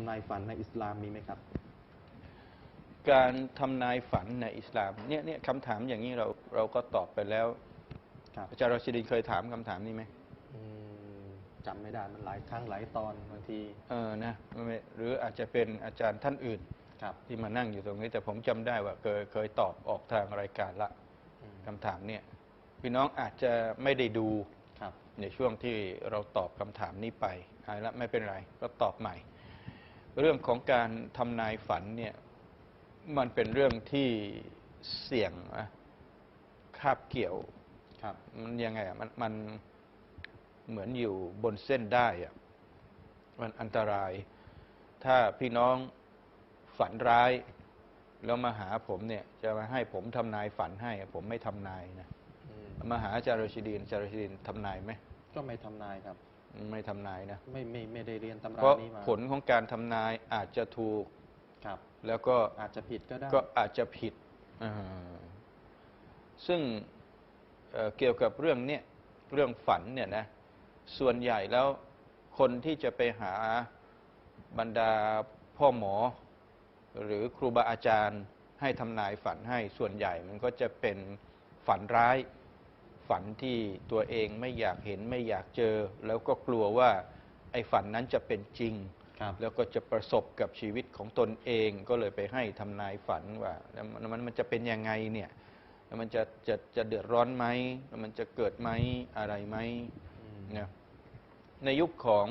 ำนายฝันในอิสลามมีไหมครับ การทำนายฝันในอิสลามเนี่ยเนี่ยคำถามอย่างนี้เราเราก็ตอบไปแล้วครับอาจารย์รอชิดินเคยถามคำถามนี้ไหมอืมจำไม่ได้มันหลายครั้งหลายตอนบางทีเออนะไม่หรืออาจจะเป็นอาจารย์ท่านอื่นครับที่มานั่งอยู่ตรงนี้ แต่ผมจำได้ว่าเคยเคยตอบออกทางรายการละอืมคำถามเนี่ยพี่น้องอาจจะไม่ได้ดูครับในช่วงที่เราตอบคำถามนี้ไปเอาละไม่เป็นไรก็ตอบใหม่ เรื่องของการทำนายฝันเนี่ยมันเป็นเรื่องที่เสี่ยงนะคาบเกี่ยวครับมันยังไงอะมันมันเหมือนอยู่บนเส้นได้อะมันอันตราย ถ้าพี่น้องฝันร้าย แล้วมาหาผมเนี่ย จะมาให้ผมทำนายฝันให้ ผมไม่ทำนายนะอืมมาหาอาจารย์รชิดีนอาจารย์รชิดีนทำนายไหมก็ไม่ทำนายครับ ไม่ทำนายนะ ไม่ไม่ไม่ได้เรียนตำเพราราะนี้มาผลของการทำนายอาจจะถูก ครับ แล้วก็อาจจะผิดก็ได้ ก็อาจจะผิดอ่าซึ่งเอ่อเกี่ยวกับเรื่องเนี้ยเรื่องฝันเนี่ยนะ ส่วนใหญ่แล้วคนที่จะไปหาบรรดาพ่อหมอ หรือครูบาอาจารย์ให้ทำนายฝันให้ส่วนใหญ่มันก็จะเป็นฝันร้าย ฝันที่ตัวเองไม่อยากเห็นไม่อยากเจอ แล้วก็กลัวว่าไอ้ฝันนั้นจะเป็นจริงครับแล้วก็จะประสบกับชีวิตของตนเองก็เลยไปให้ทำนายฝันว่าแล้วมันมันมันจะเป็นยังไงเนี่ยแล้วมันจะจะจะเดือดร้อนไหมแล้วมันจะเกิดไหมอะไรไหมอืมนะในยุคของ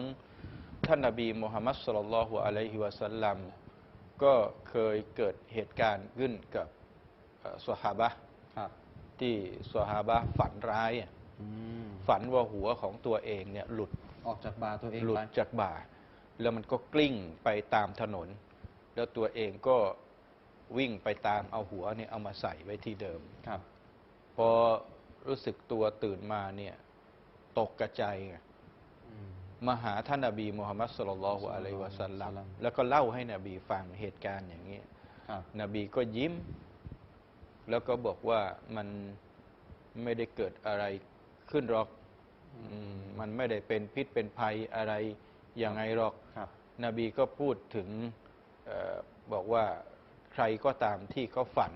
ท่านนบีมูฮัมมัดสุลลัลลอฮุอะลัยฮิวะสัลลัมก็เคยเกิดเหตุการณ์ขึ้นกับเอ่อซอฮาบะห์ครับ ที่ซอฮาบะห์ฝันร้ายอะอืมฝันว่าหัวของตัวเองเนี่ยหลุดออกจากบาตัวเองหลุดไปจากบ่า แล้วมันก็กลิ้งไปตามถนน แล้วตัวเองก็วิ่งไปตามเอาหัวเนี่ยเอามาใส่ไว้ที่เดิมครับ พอรู้สึกตัวตื่นมาเนี่ย ตกกระจายไงอืมมาหาท่านนบีมูฮัมมัดสุลลัลลอฮุอะลัยฮิวะสัลลัมสัลลัมแล้วก็เล่าให้นบีฟังเหตุการณ์อย่างนี้ครับนบีก็ยิ้ม แล้วก็บอกว่ามันไม่ได้เกิดอะไรขึ้นหรอกอืมมันไม่ได้เป็นพิษเป็นภัยอะไรยังไงหรอกครับนบีก็พูดถึงเออบอกว่าใครก็ตามที่เขาฝัน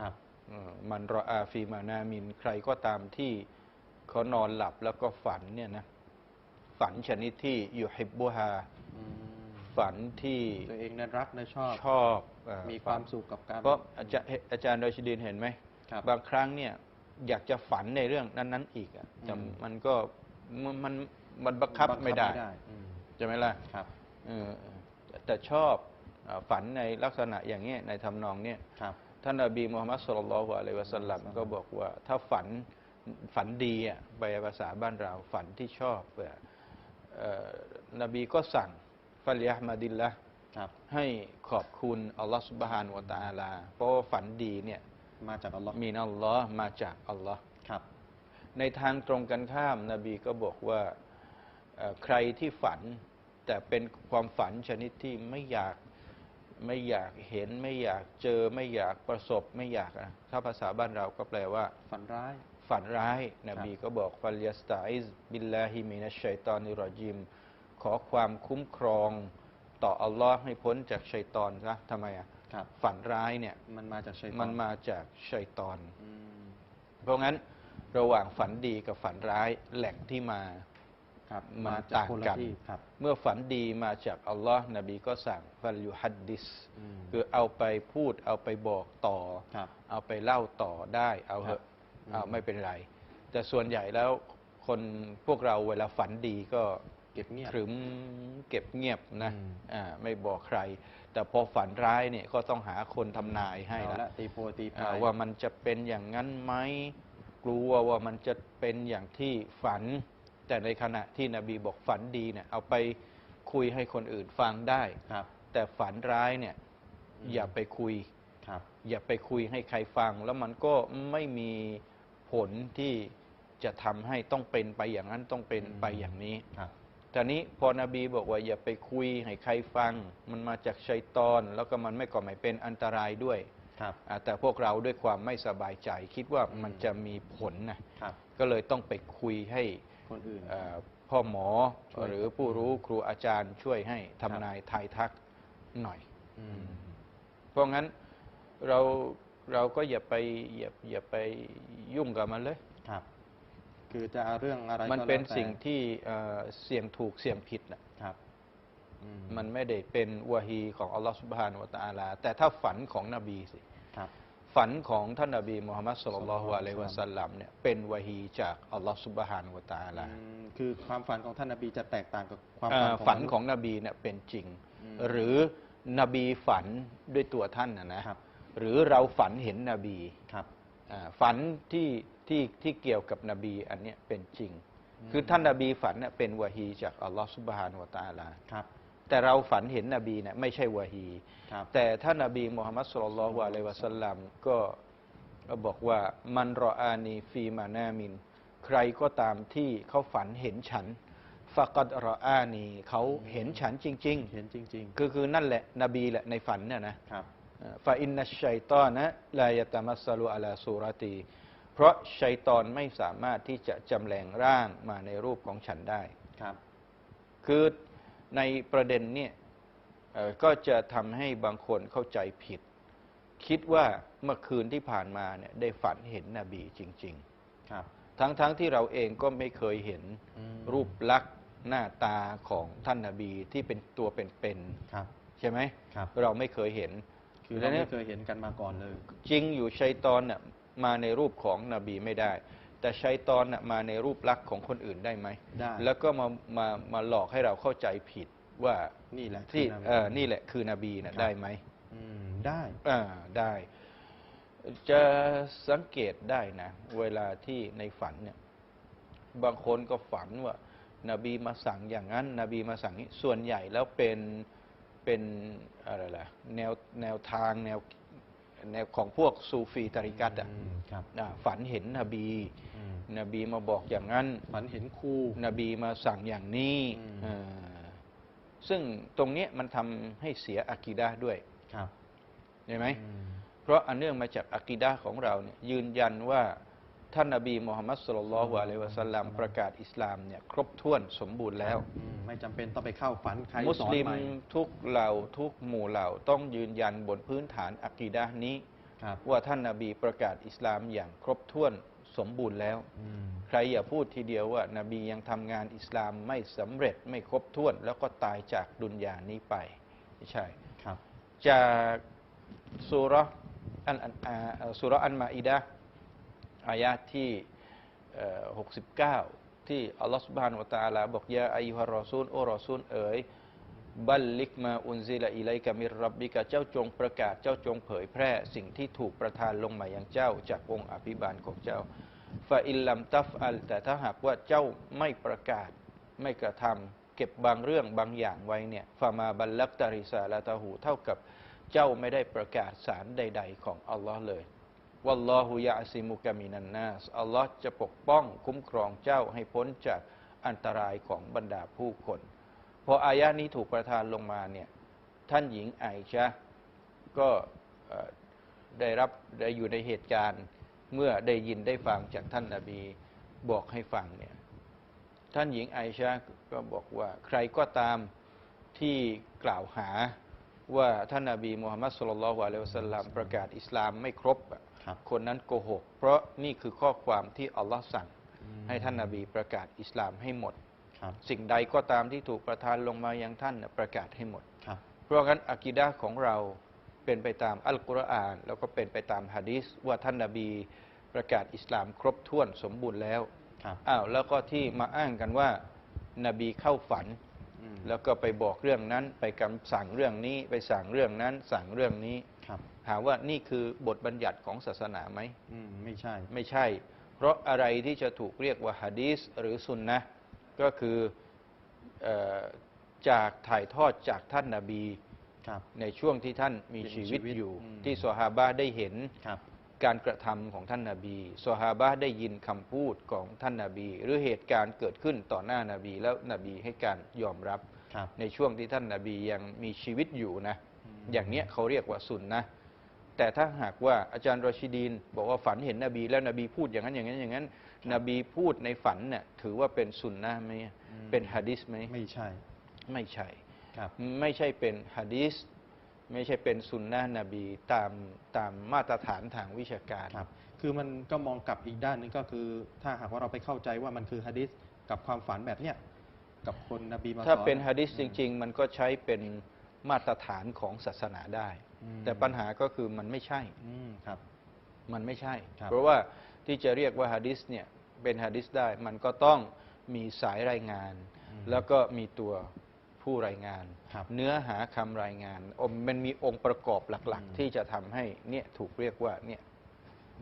ครับเอ่อมันรออาฟีมานามิน ใครก็ตามที่เขานอนหลับแล้วก็ฝันเนี่ยนะฝันชนิดที่อยู่ฮิบบุฮาอืม ฝันที่ตัวเองนั้นรักและชอบชอบเอ่อมีความสุขกับการเพราะอาจารย์อาจารย์โดยชดินเห็นไหมครับบางครั้งเนี่ยอยากจะฝันในเรื่องนั้น ๆ อีกอะแต่อืมมันก็มันมันมันบังคับไม่ได้อืมใช่ไหมล่ะครับเออแต่ชอบเอ่อฝันในลักษณะอย่างเงี้ยในทำนองเนี้ยครับท่านนบีมูฮัมมัดสุลลัลลอฮุอะลัยฮิวะสัลลัมก็บอกว่าถ้าฝันฝันดีอะไปภาษาบ้านเราฝันที่ชอบอะเอ่อนบีก็สั่ง ฟัลยะห์มาดิลละครับให้ขอบคุณอัลลอฮฺสุบฮานุวะตะอาลา เพราะว่าฝันดีเนี่ยมาจากอัลลอฮ์มีนัลลอฮ์มาจากอัลลอฮ์ครับ ในทางตรงกันข้าม นบีก็บอกว่าเอ่อใครที่ฝัน แต่เป็นความฝันชนิดที่ไม่อยากไม่อยากเห็นไม่อยากเจอไม่อยากประสบไม่อยากอะถ้าภาษาบ้านเราก็แปลว่า ฝันร้าย ฝันร้าย นบีก็บอกฟัลยัสตาอิซบิลลาฮิมินัชชัยตอนิรอจิม ขอความคุ้มครองต่ออัลลอฮ์ให้พ้นจากชัยตอนซะทำไมอะครับฝันร้ายเนี่ยมันมาจากชัยฏอมันมาจากชัยตอนอืมเพราะงั้นระหว่างฝันดีกับฝันร้ายแหล่งที่มาครับมันมาจากต่างคนละกันที่ครับเมื่อฝันดีมาจากอัลลอฮ์นบีก็สั่งฟัลยูฮัดดิสอืมคือเอาไปพูดเอาไปบอกต่อครับเอาไปเล่าต่อได้เอาเหอะครับเอาอืมไม่เป็นไร แต่ส่วนใหญ่แล้วคนพวกเราเวลาฝันดีก็ เก็บเงียบ ขรึมเก็บเงียบนะอืม อ่าไม่บอกใคร แต่พอฝันร้ายเนี่ยก็ต้องหาคนทำนายให้เอาละละตีโพตีพาอ่าย ว่ามันจะเป็นอย่างนั้นไหมกลัวว่ามันจะเป็นอย่างที่ฝัน แต่ในขณะที่นบีบอกฝันดีเนี่ยเอาไปคุยให้คนอื่นฟังได้ ครับ แต่ฝันร้ายเนี่ยอืม อย่าไปคุย ครับ อย่าไปคุยให้ใครฟัง แล้วมันก็ไม่มีผลที่จะทำให้ต้องเป็นไปอย่างนั้นต้องเป็นไปอย่างนี้ ครับ แต่นี้พอนบีบอกว่าอย่าไปคุยให้ใครฟัง มันมาจากชัยตอน แล้วก็มันไม่ก่อไม่เป็นอันตรายด้วยครับอ่าแต่พวกเราด้วยความไม่สบายใจ คิดว่ามันจะมีผลนะครับก็เลยต้องไปคุยให้คนอื่นเอ่อพ่อหมอช่วยหรือผู้รู้ครูอาจารย์ช่วยให้ทำนายทายทักหน่อยอืมเพราะงั้นเราเราก็อย่าไปอย่าอย่าไปยุ่งกับมันเลย ครับคือจะเอาเรื่องอะไรก็มันเป็นแล้วแต่สิ่งที่เอ่อเสี่ยงถูกเสี่ยงผิดนะครับอืมันไม่ได้เป็นวะฮีของอัลลอฮฺสุบฮานุวะตะอาลา แต่ถ้าฝันของนบีสิครับฝันของท่านนบีมุฮัมมัดสุลลัลลอฮุศ็อลลัลลอฮุอะลัยฮิวะสัลลัมเนี่ยเป็นวะฮีจากอัลลอฮฺสุบฮานุวะตะอาลาอืมคือความฝันของท่านนบีจะแตกต่างกับความเอ่ฝันอของฝันมษย์ของนบีเนี่ยเป็นจริงอืมหรือนบีฝันด้วยตัวท่านนะนะครับหรือเราฝันเห็นนบีครับอ่าฝันที่ ที่ที่เกี่ยวกับนบีอันเนี้ยเป็นจริงอืมคือท่านนบีฝันเนี่ยเป็นวะฮีจากอัลลอฮฺสุบฮานุวะตะอาลาครับแต่เราฝันเห็นนบีเนี่ยไม่ใช่วะฮีครับแต่ท่านนบีมุฮัมมัดสุลลัลลอฮุอะลัยฮิวะสัลลัมก็ก็บอกว่ามันรออานีฟีมานามิน ใครก็ตามที่เขาฝันเห็นฉันฟะกัดรออานีเขาเห็นฉันจริงเห็นจริง ๆ คือคือนั่นแหละนบีแหละในฝันเนี่ยนะๆครับฟาอินนัชชัยตอนนะลายตามัสสลุอะลาสูรตี เพราะชัยตอนไม่สามารถที่จะจำแรงร่างมาในรูปของฉันได้ ครับ คือในประเด็นเนี่ยเอ่อก็จะทำให้บางคนเข้าใจผิด คิดว่าเมื่อคืนที่ผ่านมาเนี่ยได้ฝันเห็นนบีจริงครับๆทั้งๆทที่เราเองก็ไม่เคยเห็นอืมรูปลักษณ์หน้าตาของท่านนบีที่เป็นตัวเป็นครับๆใช่ไหมครับ เราไม่เคยเห็น คือเราไม่เคยเห็นกันมาก่อนเลย จริงอยู่ชัยตอนน่ะ มาในรูปของนบีไม่ได้ แต่ชัยตอนน่ะมาในรูปลักษณ์ของคนอื่นได้ไหมได้แล้วก็มามามาหลอกให้เราเข้าใจผิดว่านี่แหละที่คืเออนี่แหละคือนบีนะครับ ได้ไหมอืมได้ อ่าได้ จะสังเกตได้นะ เวลาที่ในฝันเนี่ยบางคนก็ฝันว่า นบีมาสั่งอย่างนั้น นบีมาสั่งนี้ส่วนใหญ่แล้วเป็นเป็นอะไรล่ะแนวแนวทางแนว แนวของพวกซูฟีตาริกัตอะอืมครับอ่าฝันเห็นนบีอืมนบีมาบอกอย่างนั้น ฝันเห็นครูนบีมาสั่งอย่างนี้อืมเออซึ่งตรงเนี้ยมันทำให้เสียอากีดะห์ด้วยครับใช่ไหมอืมเพราะอันเนื่องมาจากอากีดะห์ของเราเนี่ยยืนยันว่า ท่านนบีมูฮัมมัดสุลลัลลอฮุอะลัยฮิวะสัลลัมประกาศอิสลามเนี่ยครบถ้วนสมบูรณ์แล้วอืมไม่จำเป็นต้องไปเข้าฝันใครมุสสอนลิมใหม่ทุกเหล่าทุกหมู่เหล่าต้องยืนยันบนพื้นฐานอากีดะห์นี้ครับว่าท่านนบีประกาศอิสลามอย่างครบถ้วนสมบูรณ์แล้วอืมใครอย่าพูดทีเดียวว่านบียังทำงานอิสลามไม่สำเร็จไม่ครบถ้วน แล้วก็ตายจากดุนยานี้ไปไม่ใช่ครับ จากสุเราะห์อันอันอ่าสุเราะห์อันมาอิดะห์ อายะที่ 69 ที่อัลลอฮฺสุบฮานะฮูวะตาลาบอกยาอายุฮะรอซูลโอรอซูลเอ๋ยบัลลิกมาอุนซิลาอิไลกามิรับบิกะเจ้าจงประกาศเจ้าจงเผยแพร่สิ่งที่ถูกประทานลงมาอยังเจ้า จากองค์อภิบาลของเจ้าฟาอิลลัมตัฟอัลแต่ถ้าหากว่าเจ้าไม่ประกาศไม่กระทำเก็บบางเรื่องบางอย่างไว้เนี่ยฟามาบัลลักตาริซาลาตาหูเท่ากับเจ้าไม่ได้ประกาศสารใด ๆ ของอัลลอฮ์เลย วัลลอฮุยะซิมุกามินันนาสอัลลอฮ์จะปกป้องคุ้มครองเจ้าให้พ้นจากอันตรายของบรรดาผู้คนพออายะนี้ถูกประทานลงมาเนี่ยท่านหญิงไอชะก็ได้รับได้อยู่ในเหตุการณ์เมื่อได้ยินได้ฟังจากท่านนาบีบอกให้ฟังเนี่ยท่านหญิงไอชะก็บอกว่าใครก็ตามที่กล่าวหาว่าท่านนาบีมูฮัมมัดสุลลัลฮุอะลัยฮิวะสลลัมประกาศอิสลามไม่ครบอะ ครับคนนั้นโกหก เพราะนี่คือข้อความที่อัลลอฮ์สั่งอืมให้ท่านนาบีประกาศอิสลามให้หมดครับสิ่งใดก็ตามที่ถูกประทานลงมายังท่านน่ะประกาศให้หมดครับเพราะงั้นอากีดะห์ของเราเป็นไปตามอัลกุรอาน แล้วก็เป็นไปตามฮะดีษว่าท่านนาบีประกาศอิสลามครบถ้วนสมบูรณ์แล้วครับอ้าวแล้วก็ที่มาอ้างกันว่านบีเข้าฝันอืมแล้วก็ไปบอกเรื่องนั้น ไปคำสั่งเรื่องนี้ ไปสั่งเรื่องนั้น สั่งเรื่องนี้ครับ ถามว่านี่คือบทบัญญัติของศาสนาไหมอืมไม่ใช่ ไม่ใช่ เพราะอะไรที่จะถูกเรียกว่าฮะดีสหรือซุนนะห์ก็คือเออจากถ่ายทอดจากท่านนาบีครับในช่วงที่ท่านมีเป็นชีวิตชีวิตอยู่อืมที่ซอฮาบะห์ได้เห็นครับการกระทำของท่านนาบีซอฮาบะห์ได้ยินคำพูดของท่านนาบี หรือเหตุการณ์เกิดขึ้นต่อหน้านาบี แล้วนบีให้การยอมรับครับในช่วงที่ท่านนาบียังมีชีวิตอยู่นะอืมอย่างเนี้ยเขาเรียกว่าสุนนะห์ แต่ถ้าหากว่าอาจารย์รอชิดีน บอกว่าฝันเห็นนบี แล้วนบีพูดอย่างนั้นอย่างนั้นอย่างนั้น นบีพูดในฝันเนี่ยถือว่าเป็นสุนนะห์ไหมอืมเป็นฮะดิษไหมไม่ใช่ ไม่ใช่ครับไม่ใช่เป็นฮะดีษไม่ใช่เป็นสุนนะนบีตามตามมาตรฐานทางวิชาการครับ คือมันก็มองกลับอีกด้านหนึงก็คือ ถ้าหากว่าเราไปเข้าใจว่ามันคือฮะดิษกับความฝันแบบเนี้ยกับคนนบีมาสอนถ้าเป็นฮะดิษจริง ๆ มันก็ใช้เป็น มาตรฐานของศาสนาได้อืมแต่ปัญหาก็คือมันไม่ใช่อืมครับ มันไม่ใช่ครับเพราะว่าที่จะเรียกว่าฮะดิษเนี่ยเป็นฮะดิษได้ มันก็ต้องมีสายรายงานอืมแล้วก็มีตัวผู้รายงานครับเนื้อหาคำรายงานอมมันมีองค์ประกอบหลักอืมๆที่จะทำให้เนี่ยถูกเรียกว่าเนี่ย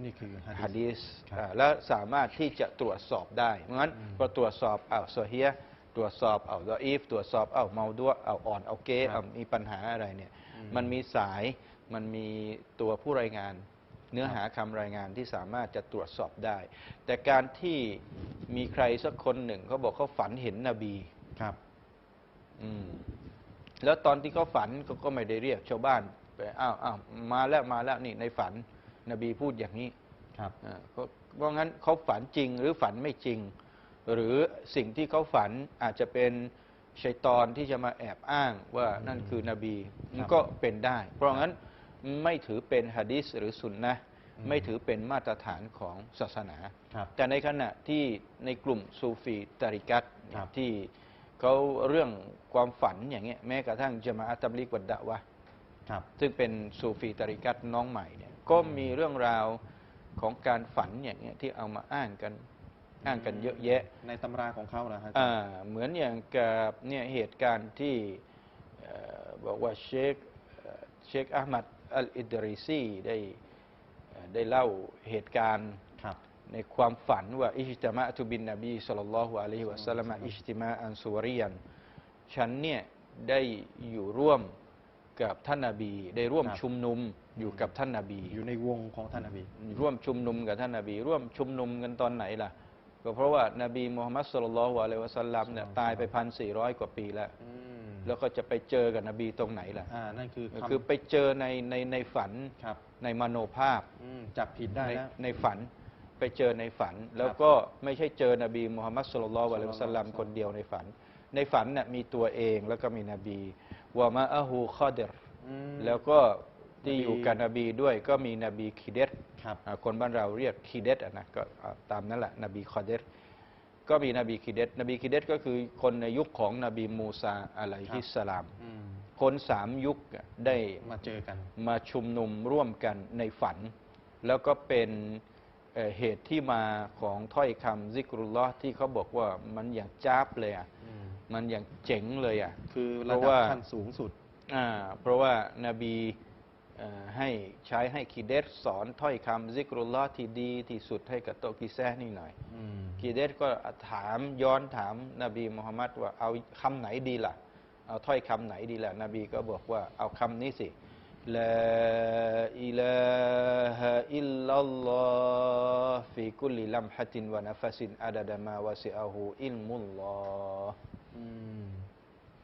นี่คือฮะฮะดิษดีสครับอ่าและสามารถที่จะตรวจสอบได้เพราะงั้นอืมพอตรวจสอบเอาโซเฮีย ตรวจสอบเอาดออีฟตรวจสอบเอาเมาดัวเอาอ่อนเอาเกครับเอามีปัญหาอะไรเนี่ยอืม มันมีสายมันมีตัวผู้รายงาน เนื้อครับหาคำรายงานที่สามารถจะตรวจสอบได้ แต่การที่มีใครสักคนหนึ่งเขาบอกเขาฝันเห็นนบี ครับ อืมแล้วตอนที่เขาฝันเขาก็ไม่ได้เรียกชาวบ้านไปอ้าวอ้าวมาแล้วมาแล้วนี่ในฝันนบีพูดอย่างนี้ครับ อ่าเพราะเพราะงั้นเขาฝันจริงหรือฝันไม่จริง หรือสิ่งที่เขาฝันอาจจะเป็นชัยตอนที่จะมาแอบอ้างว่านั่นคือนบีมันก็เป็นได้ เพราะงั้นไม่ถือเป็นฮะดิษหรือสุนนะห์อืมไม่ถือเป็นมาตรฐานของศาสนาครับแต่ในขณะที่ในกลุ่มซูฟีตาริกัตครับที่เขาเรื่องความฝันอย่างเงี้ยแม้กระทั่งจะมาอัตตับลิกวัดดะวะห์ครับซึ่งเป็นซูฟีตาริกัตน้องใหม่เนี่ยก็มีเรื่องราวของการฝันอย่างเงี้ยที่เอามาอ้างกัน อ้างกันเยอะแยะ ในตำราของเขาเหรอฮะอ่าเหมือนอย่างกับเนี่ยเหตุการณ์ที่เอ่อบอกว่าเชคเอ่อเชคอามัดอัลอิดริซีได้เอ่อได้เล่าเหตุการณ์ครับ ในความฝันว่า อิจตามะตุบินนบีสุลต่านละฮ์อะลัยฮิวะสัลลัมอิจติมาอันสุวริยันฉันเนี่ยได้อยู่ร่วมกับท่านนาบี ได้ร่วมครับ ชุมนุมอยู่กับท่านนาบี อยู่ในวงของท่านนบี ร่วมชุมนุมกับท่านนาบี ร่วมชุมนุมกันตอนไหนล่ะ ก็เพราะว่านาบีมูฮัมมัดสุลลัลลอฮุอะลัยฮิวะสัลลัมเนี่ยตายไปพันสี่ร้อยกว่าปีแล้วอืมแล้วก็จะไปเจอกับนบีตรงไหนล่ะอ่านั่นคือคำคือไปเจอในในในฝันครับในมโนภาพอืมจับผิดได้ในแล้วในฝันไปเจอในฝัน แล้วก็ไม่ใช่เจอนบีมูฮัมมัดสุลลัลลอฮุอะลัยฮิวะสัลลัมคนเดียวในฝัน ในฝันน่ะมีตัวเองแล้วก็มีนบีวะมาอะฮูคอเดรอืมแล้วก็ ที่นบีอยู่กับนบีด้วยก็มีนบีคิเดตครับอ่าคนบ้านเราเรียกคีเดตอะนะก็อ่าตามนั้นแหละนบีคอเดตก็มีนบีคีเดตนบีคีเดตก็คือคนในยุคของนบีมูซาอะลัยฮิสสลามอืมคนสามยุคอะได้มาเจอกัน มาชุมนุมร่วมกันในฝัน แล้วก็เป็นเอ่อเหตุที่มาของถ้อยคำซิกรุลลอฮ์ที่เขาบอกว่ามันอย่างจ้าบเลยอะอืมมันอย่างเจ๋งเลยอะคือเพระราะดับว่าขั้นสูงสุดอ่าเพราะว่านาบีเอ่อ ให้ใช้ให้คีเดตสอนถ้อยคำซิกรุลลอฮ์ที่ดีที่สุดให้กับโตะกิแซะนี่หน่อยอืมคีเดตก็ถามย้อนถามนบีมุฮัมมัดว่าเอาคำไหนดีล่ะ เอาถ้อยคำไหนดีล่ะ นบีก็บอกว่าเอาคำนี้สิลาอิลาฮะอิลลัลลอฮ์ฟีกุลิลัมฮะตินวะนฟสินอาดะดะมาวะซิอาหูอิลมุลลอฮ์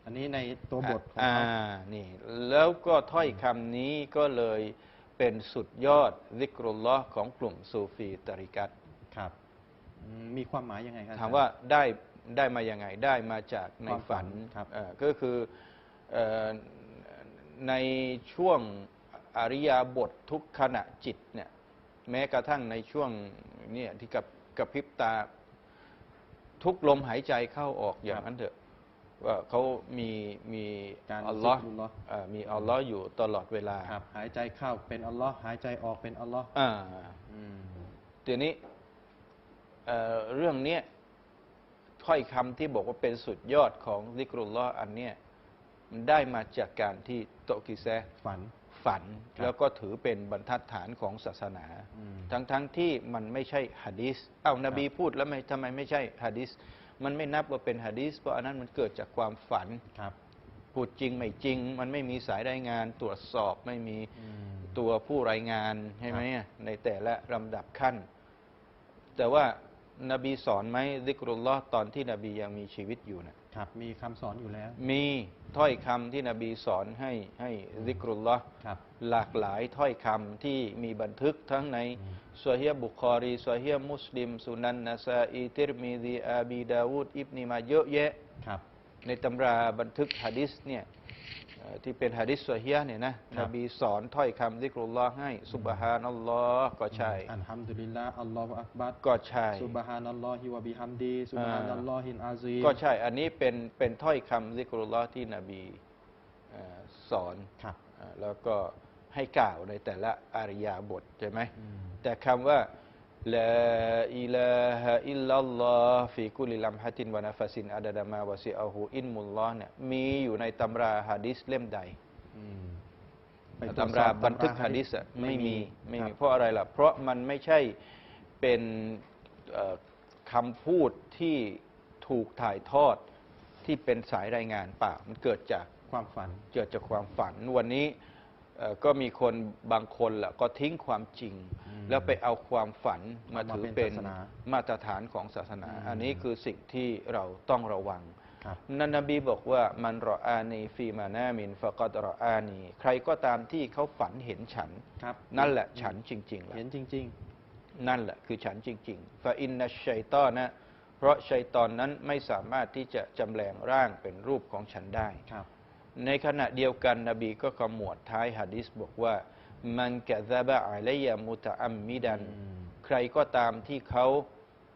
อืมอันนี้ในตัวบทของอ่าเขานี่แล้วก็ถ้อยคำนี้ก็เลยเป็นสุดยอดซิกรุลลอฮ์ของกลุ่มซูฟีตาริกัตครับอืมมีความหมายยังไงครับถามว่าได้ได้มายังไงได้มาจากในความฝัฝันนครับเอ่อก็คือเอ่อในช่วงอริยาบททุกขณะจิตเนี่ยแม้กระทั่งในช่วงเนี่ยที่กับกระพริบตาทุกลมหายใจเข้าออกอย่างนั้นเถอะ ว่าเขามีมีการอัลลอฮ์ซิกรุลลอฮ์เอ่อมีอัลลอฮ์อยู่ตลอดเวลาครับ หายใจเข้าเป็นอัลลอฮ์หายใจออกเป็นอัลลอฮ์อ่าอืมทีนี้เอ่อเรื่องเนี้ยถ้อยคำที่บอกว่าเป็นสุดยอดของซิกรุลลอฮ์อันเนี้ยมันได้มาจากการที่โตะกิแซะฝันฝันครับแล้วก็ถือเป็นบรรทัดฐานของศาสนาอืมทั้งๆทที่มันไม่ใช่ฮะดีษเอ้านบีครับพูดแล้วไม่ทำไมไม่ใช่ฮะดีษ มันไม่นับว่าเป็นฮะดีษเพราะอันนั้นมันเกิดจากความฝันครับพูดจริงไม่จริง มันไม่มีสายรายงานตรวจสอบไม่มีอืมตัวผู้รายงานใช่ไหมอะในแต่ละลำดับขั้น แต่ว่า นบีสอนไหมซิกรุลลอฮ์ตอนที่นบียังมีชีวิตอยู่นะครับ มีคำสอนอยู่แล้ว มีถ้อยคำที่นบีสอนให้ให้ซิกรุลลอฮ์ครับหลากหลายถ้อยคำที่มีบันทึกทั้งในอืมซอฮีฮ์บุคอรีซอฮีฮ์มุสลิมสุนันนาซาอีติรมิดีอาบีดาวูดอิบนีมาเยอะแยะครับในตำราบันทึกฮะดิษเนี่ยเอ่อ ที่เป็นฮะดิษซอฮียะห์เนี่ยนะครับนบีสอนถ้อยคำซิกรุลลอฮ์ให้สุบฮานัลลอฮ์ก็ใช่อัลฮัมดุลิลลาห์อัลลอฮฺอักบัรก็ใช่ซุบฮานัลลอฮิวะบิฮัมดีซุบฮานัลลอฮิลอาซีมก็ใช่อันนี้เป็นเป็นถ้อยคำซิกรุลลอฮ์ที่นบีเอ่อสอนครับอ่าแล้วก็ให้กล่าวในแต่ละอาริยาบทใช่ไหมอืมแต่คำว่า ลาอิลาฮะอิลลัลลอฮฟีกุลิลัมฮัตินวานาฟาซินอาดาดามาวะซิอาหูอินมุลลอฮ์เนี่ยมีอยู่ในตำราฮะดิษเล่มใดอืมไปตำราตวจสอบบันทึกตำฮะดิษอะไม่มีไม่คมีรับเพราะอะไรล่ะ เพราะมันไม่ใช่เป็นเอ่อคำพูดที่ถูกถ่ายทอดที่เป็นสายรายงานเปล่ามันเกิดจากความฝัน เกิดจากความฝัน วันนี้เอ่อก็มีคนบางคนล่ะก็ทิ้งความจริงอืม แล้วไปเอาความฝันมาเอามาถือเป็นเป็นศาสนามาตรฐานของศาสนาอืมอันนี้คือสิ่งที่เราต้องระวังครับนันนบีบอกว่ามันรออานีฟีมานามินฟะกอดรออานีใครก็ตามที่เขาฝันเห็นฉันครับนั่นแหละฉันจริงๆแหละเห็นจริงนั่นแหละคือฉันจริงๆฟาอินนัชชัยตอนนะ เพราะชัยตอนนั้นไม่สามารถที่จะจำแรงร่างเป็นรูปของฉันได้ๆครับในขณะเดียวกันนบีก็ขมวดท้ายหะดิษบอกว่า มันกะซาบะอะลัยยะมุตะอัมมิดันอืมใครก็ตามที่เขา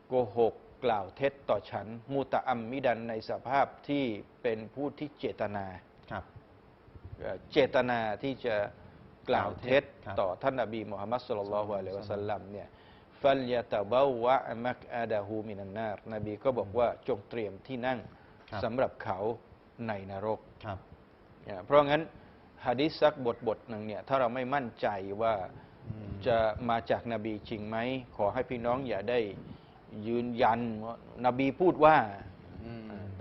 โกหกกล่าวเท็จต่อฉัน มุตะอัมมิดันในสภาพที่เป็นผู้ที่เจตนาครับเอ่อเจตนาที่จะกล่าวเท็จครับต่อท่านนบีมุฮัมมัดสุลลัลลอฮุอะลัยฮิวะสัลลัมเนี่ยฟัลยะตะบาวะมักอาดาฮูมินันนารนบีก็บอกว่าจงเตรียมที่นั่งครับสำหรับเขาในนรกครับเนี่ยเพราะงั้น ฮะดิษสักบทบทหนึ่งเนี่ยถ้าเราไม่มั่นใจว่าจะมาจากนบีจริงไหม ขอให้พี่น้องอย่าได้ยืนยันว่านบีพูดว่า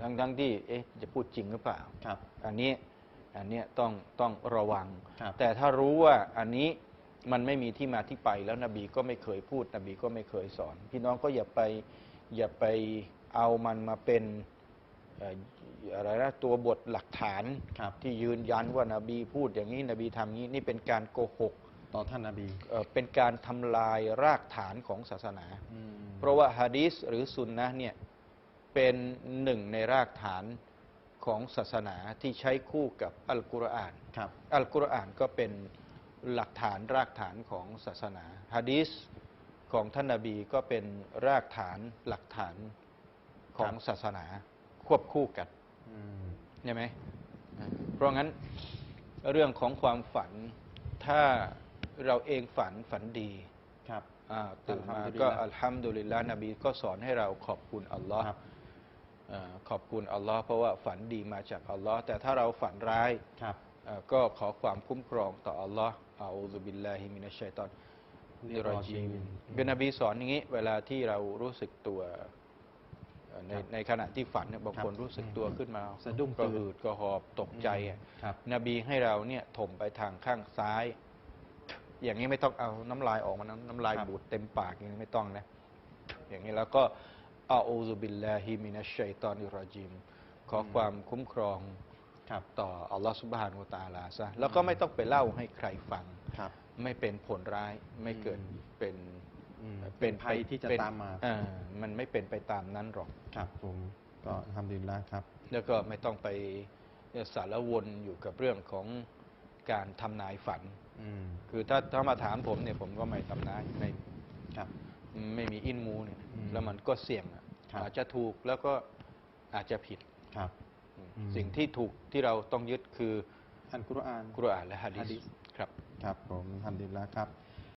ทั้งทั้งที่เอ๊ะจะพูดจริงหรือเปล่าครับอันนี้อันนี้ต้องต้องระวัง แต่ถ้ารู้ว่าอันนี้มันไม่มีที่มาที่ไปแล้วนบีก็ไม่เคยพูด นบีก็ไม่เคยสอน พี่น้องก็อย่าไปอย่าไปเอามันมาเป็น อ่ออะไรนะตัวบทหลักฐานครับที่ยืนยันว่านาบีพูดอย่างนี้นบีทำอย่างนี้นี่เป็นการโกหกต่อท่านนบีเอ่อเป็นการทำลายรากฐานของศาสนาอืมเพราะว่าฮะดีษหรือซุนนะห์เนี่ยเป็นหนึ่งในรากฐานของศาสนาที่ใช้คู่กับอัลกุรอานครับอัลกุรอานก็เป็นหลักฐานรากฐานของศาสนาฮะดีษของท่านนาบีก็เป็นรากฐานหลักฐานของครับศาสนา ควบคู่กันอืมใช่ไหมอ่าเพราะงั้นเรื่องของความฝันถ้าเราเองฝันฝันดีครับอ่าตื่นมาอัลฮัมดุลิลลาห์ก็อัลฮัมดุลิลลาห์นบีก็สอนให้เราขอบคุณอัลลอฮ์ครับอ่าขอบคุณอัลลอฮ์เพราะว่าฝันดีมาจากอัลลอฮ์แต่ถ้าเราฝันร้ายครับอ่าก็ขอความคุ้มครองต่ออัลลอฮ์อาอูซุบิลลาฮิมินัชชัยตอนนิรอจีมเป็นนบีสอนอย่างนี้ เวลาที่เรารู้สึกตัวเอ่อ ในครับในขณะที่ฝันเนี่ยบางคนครับรู้สึกตัวขึ้นมาสะดุ้งกระตื่นหืดกระหอบตกใจอะครับ นบีให้เราเนี่ยถมไปทางข้างซ้าย อย่างนี้ไม่ต้องเอาน้ำลายออกมานะน้ำลายครับบูดเต็มปากอย่างนี้ไม่ต้องนะ อย่างนี้แล้วก็อาอูซุบิลลาฮิมินัชชัยตอนิรรจีมขอความคุ้มครองครับ ต่ออัลลอฮฺสุบฮานุวะตะอาลาซะแล้วก็ไม่ต้องไปเล่าให้ใครฟัง ครับ ไม่เป็นผลร้ายไม่เกิดอืมเป็นอืม เป็นภัยที่จะเป็นตามมาอ่มันไม่เป็นไปตามนั้นหรอกครับผมก็ทำดีแล้วครับ แล้วก็ไม่ต้องไปสารวนอยู่กับเรื่องของการทำนายฝันอืมคือถ้าถ้ามาถามผมเนี่ยผมก็ไม่ทำนายไม่ครับ ไม่มีอินมูเนี่ยอืมแล้วมันก็เสี่ยงอะครับอาจจะถูกแล้วก็อาจจะผิดครับอืมอืมสิ่งที่ถูกที่เราต้องยึดคืออันกุรอานกุรอานและฮะดิฮะดิษษครับ ครับผมทำดีแล้วครับ